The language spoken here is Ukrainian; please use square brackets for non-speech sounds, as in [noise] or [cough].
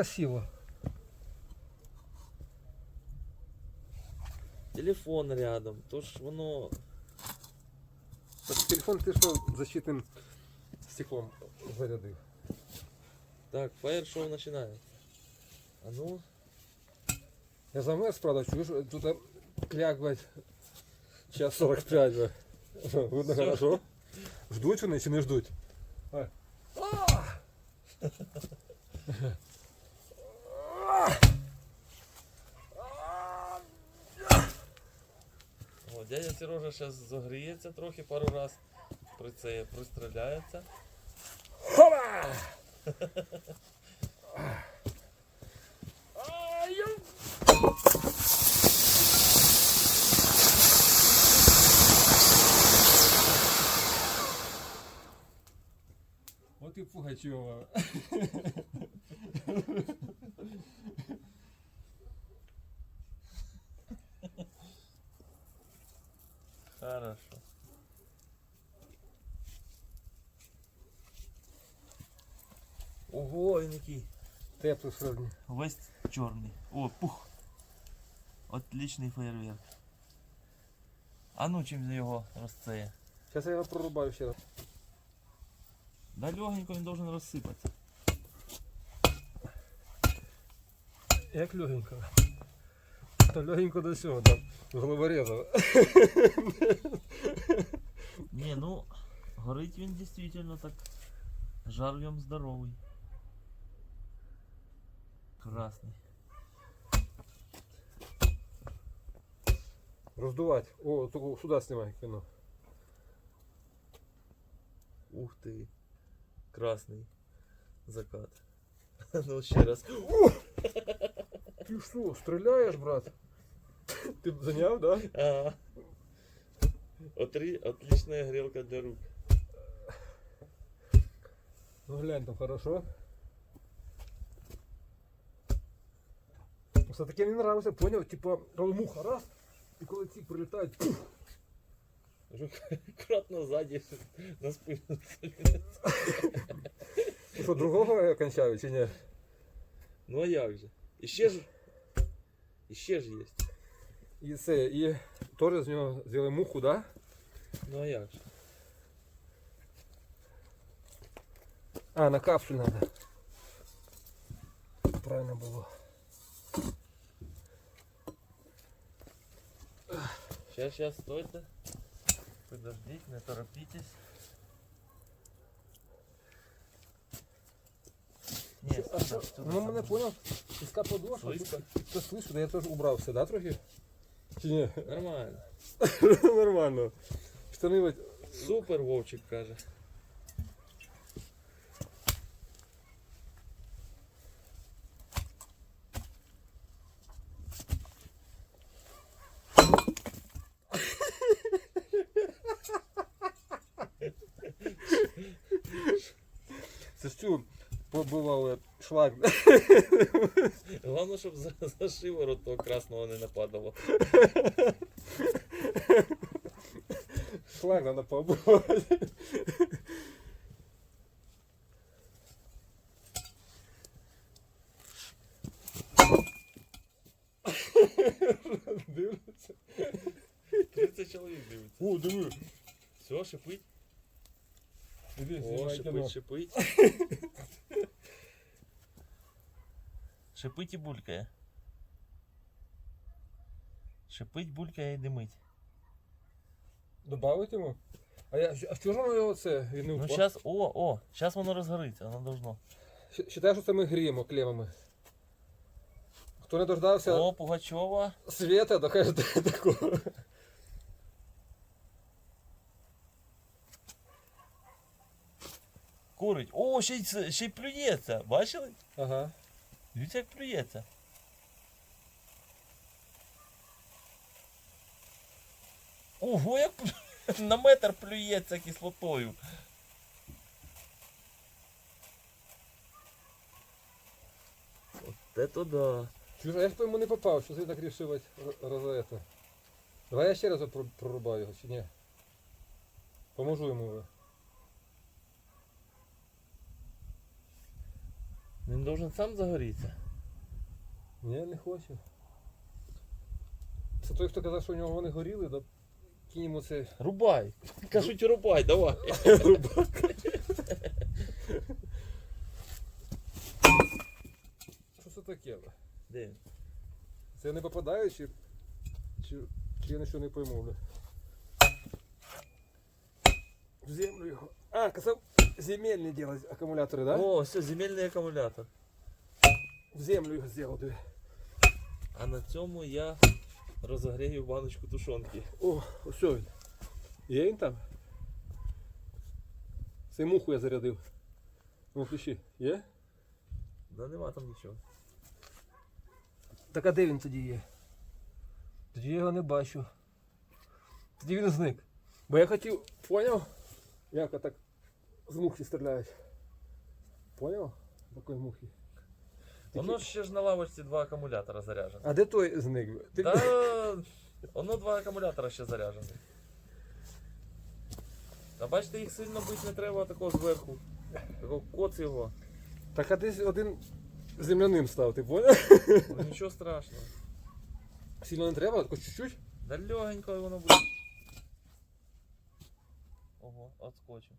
красиво. Телефон рядом, тож воно. Так, телефон ти що защитним стеклом зарядив. Так, фаєр-шоу починається. А ну, Я замерз, правда, чуєш, тут а, кляк, блядь, час 45, блядь. Видно [laughs] Всё. хорошо. Ждуть вони чи не ждуть? А. [laughs] Сережа зараз загріється трохи пару раз. При це пристріляється. Хоба! Вот и Хорошо. Ого, він який. Теплый сравни. Весь чорний. О, пух. Отличний фейерверк. А ну чим його розцеє? Сейчас я его прорубаю еще раз. Да легенько він должен розсипатися. Як легенько. Та легенько до сього, там, головореза. Не, ну, горить він дійсно так. Жар в ньому здоровий. Красний. Роздувать. О, только сюда снимай кино. Ух ти. Красний. Закат. [laughs] Ну ще раз Ты что, стреляешь, брат? Ты занял, да? Ага. Отри, отличная грелка для рук. Ну глянь, там хорошо. Просто таке мені нравится, понял? Типа, коли муха раз, і коли ці прилітають, пух, Жук аккуратно сзади на спину. Ну що, другого я кончаю чи ні? Ну а як же? Іще ж. Іще ж є. І це, і теж з нього зробили муху, да? Ну а як же? А, на капсуль надо. Правильно було. Сейчас, сейчас, стойте. Подождите, не торопитесь. А Ну мене понял, піска подошва, Слизько. типа, хто слышу, да я теж убрав все, да, трохи? Чи ні? Нормально. [laughs] Нормально. Штани вот Супер, Вовчик каже. Це ж цю побивали шлак. Головне, щоб за, за шиворот того красного не нападало. Шлак надо побивати. Дивляться. 30 чоловік дивиться. О, диви. Все, шипить. О, шипить, шипить. Шипить і булькає. Шипить, булькає і димить. Добавить йому? А я а в чого його це? Він не Ну впав? сейчас, о, о, сейчас воно розгориться, воно должно. Щ- Считай, що це ми гріємо клемами. Хто не дождався О, Пугачова. света, то такого. Курить. О, ще й, ще й плюється. Бачили? Ага. Дивіться, як плюється. Ого, як [laughs] на метр плюється кислотою. От это да. Чужа, я ж по йому не попав, що ти так рішив розета. Давай я ще раз прорубаю його, чи ні? Поможу йому. Должен сам загорітися. Ні, не хочу. Це той, хто казав, що у нього вони горіли, да кинемо це Рубай. [laughs] Кажуть, рубай, давай. [laughs] Що це таке? Де він? Це я не попадаю, чи, чи, чи я нічого не пойму. бля? В землю його. А, казав, земельні делать акумулятори, да? О, все, земельний акумулятор. В землю його зробив. А на цьому я розогрію баночку тушонки. О, ось він. Є він там? Це муху я зарядив. Ну, включи. Є? Да нема там нічого. Так а де він тоді є? Тоді я його не бачу. Тоді він зник. Бо я хотів, поняв? Як так з мухи стріляють. Поняв? Такої мухи. Воно ще ж на лавочці два акумулятора заряджено. А де той зник? Ти... Да, воно два акумулятора ще заряджені. А бачите, їх сильно бити не треба такого зверху. Такого коц його. Так а десь один земляним став, ти поняв? Ну, Нічого страшного. Сильно не треба, так чуть-чуть. Да легенько воно буде. Ого, отскочив.